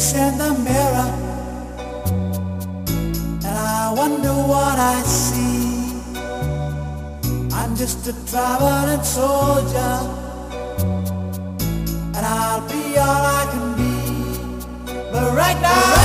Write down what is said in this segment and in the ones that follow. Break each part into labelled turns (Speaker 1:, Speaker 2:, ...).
Speaker 1: in the mirror and I wonder what I see. I'm just a traveling soldier and I'll be all I can be. But right now.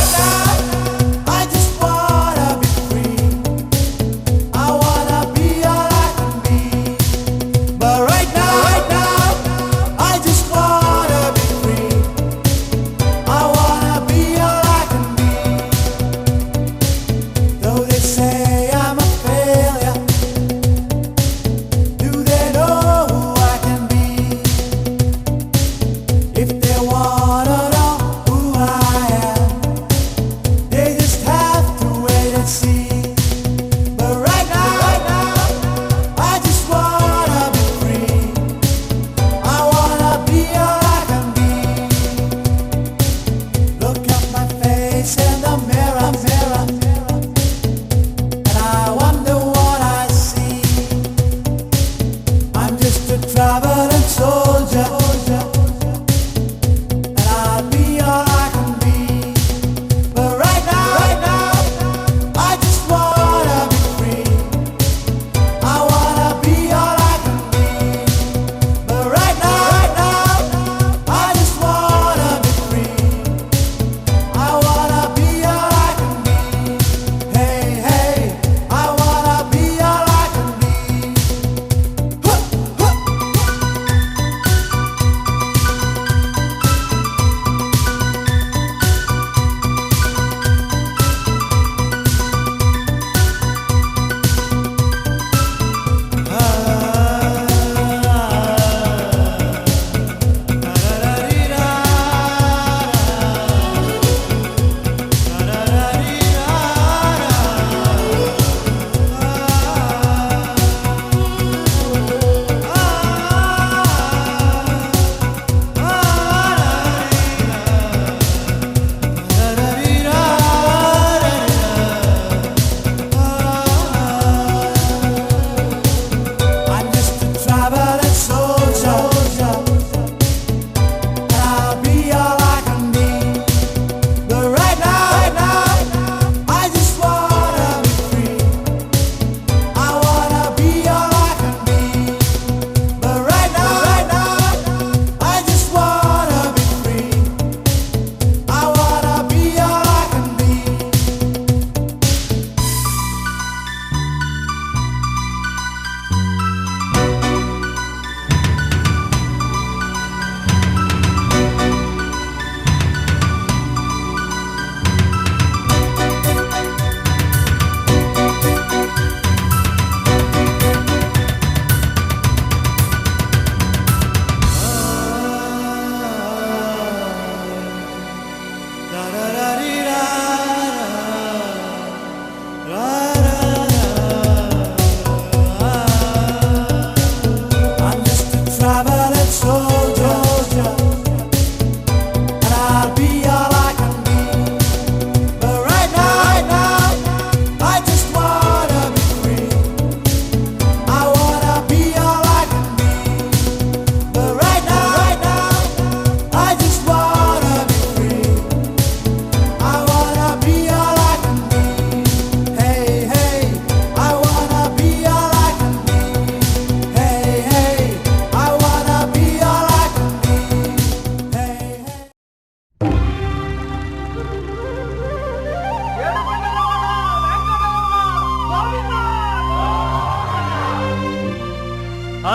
Speaker 1: da, da, da.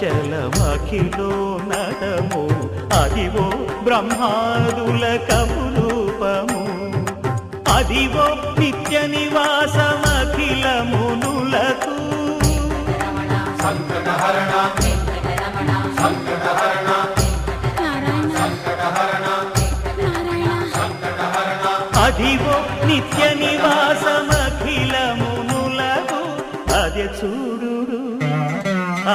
Speaker 2: వెంకటాచలమఖిలో నటము Adivo బ్రహ్మాదుల కములూపము Adivo నిత్య నివా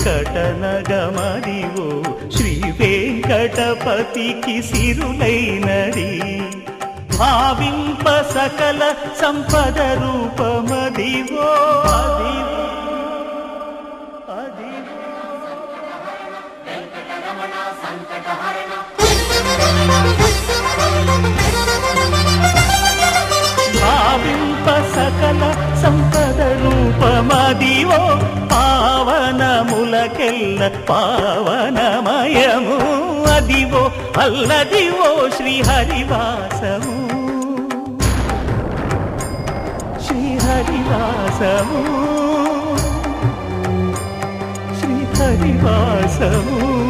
Speaker 2: వెంకటనగమదివో శ్రీ వెంకటపతికి సిరులైనది. భావింప సకల సంపద రూపమదివో. అదివో. అదివో భావింప సకల సంపద రూపమదివో పాపకెల్ల పావనమయము. అదివో అల్లదివో శ్రీహరివాసము. శ్రీహరివాసము. శ్రీహరివాసము.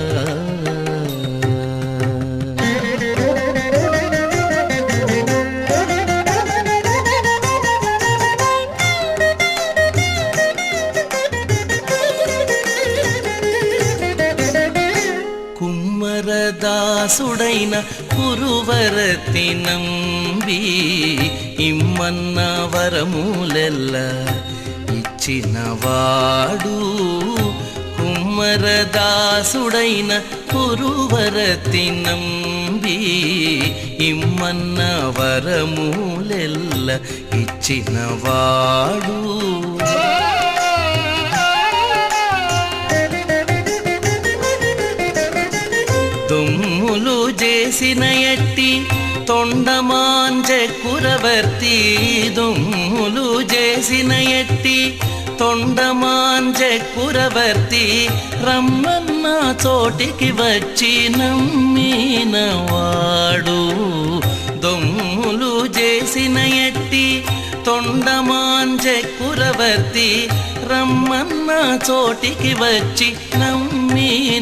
Speaker 3: కుమ్మరదాసుడైన కురువరతి నంబి ఇమ్మన్న వరములెల్ల ఇచ్చినవాడు కుమ్మరదాసుడైన కురువరతి నంబి ఇమ్మన్న వరములెల్ల ఇచ్చినవాడు దుమ్ములు చేసిన ఎట్టి తొండమాంజ కురవర్తి దుమ్ములు చేసిన ఎట్టి తొండమాంజ కురవర్తి రమ్మన్న చోటికి వచ్చి నమ్మిన వాడు. దొమ్ములు చేసిన ఎట్టి తొండమాంజ కురవర్తి రమ్మన్న చోటికి వచ్చి నమ్మినవాడు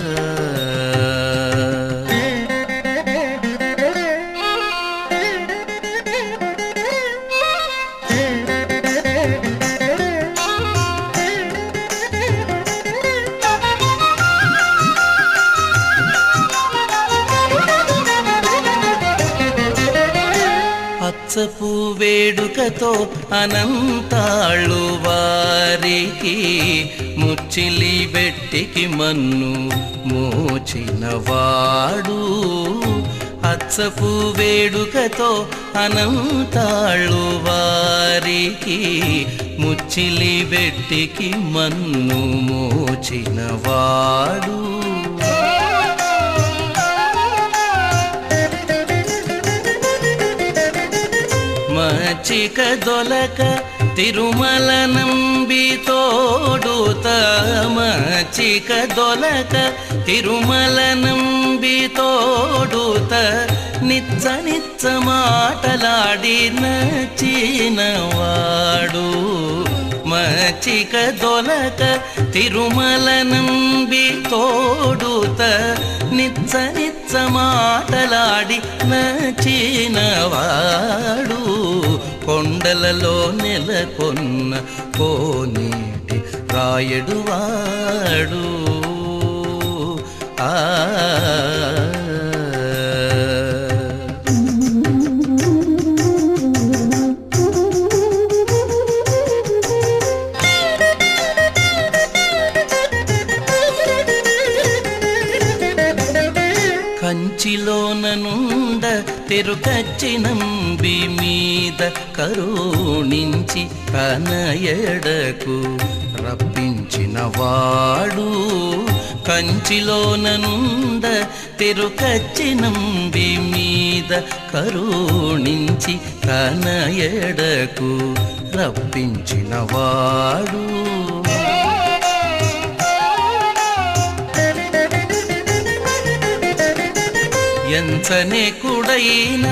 Speaker 3: అచ్చపు వేడుకతో అనంతాళ్ళు వారికి ముచ్చిలి బెట్టికి మన్ను మోచినవాడు. అచ్చపు వేడుకతో అనంతాళ్ళు వారికి ముచ్చిలి బెట్టికి మన్ను మోచినవాడు. మచిక దొలక తిరుమల నంబి తోడుత మచిక దొలక తిరుమల నంబి తోడుత నిత్య నిత్య మాటలాడి నచ్చినవాడు మచిక దొలక తిరుమల నంబి తోడుత నిత్య నిత్య మాటలాడి నచ్చినవాడు కొండలలో నెలకొన్న కోనేటి రాయడువాడు ఆ తెరుకచ్చినంబి మీద కరుణించి కనయడకు రప్పించిన వాడు. తిరుకచ్చి తెరుకచ్చినంబి మీద కరుణించి కనయడకు రప్పించిన వాడు. ఎంచనే కుడైన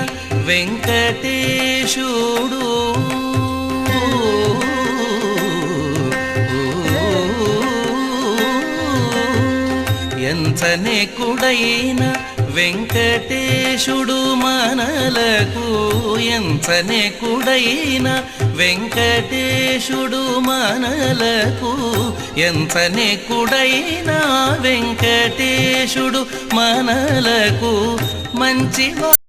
Speaker 3: వెంకటేశుడు. ఎంచనే కుడైన వెంకటేశుడు మనలకు ఎంచనే కుడైన వెంకటేశుడు మనలకు ఎంచనే కుడైన వెంకటేశుడు మనలకు మంచి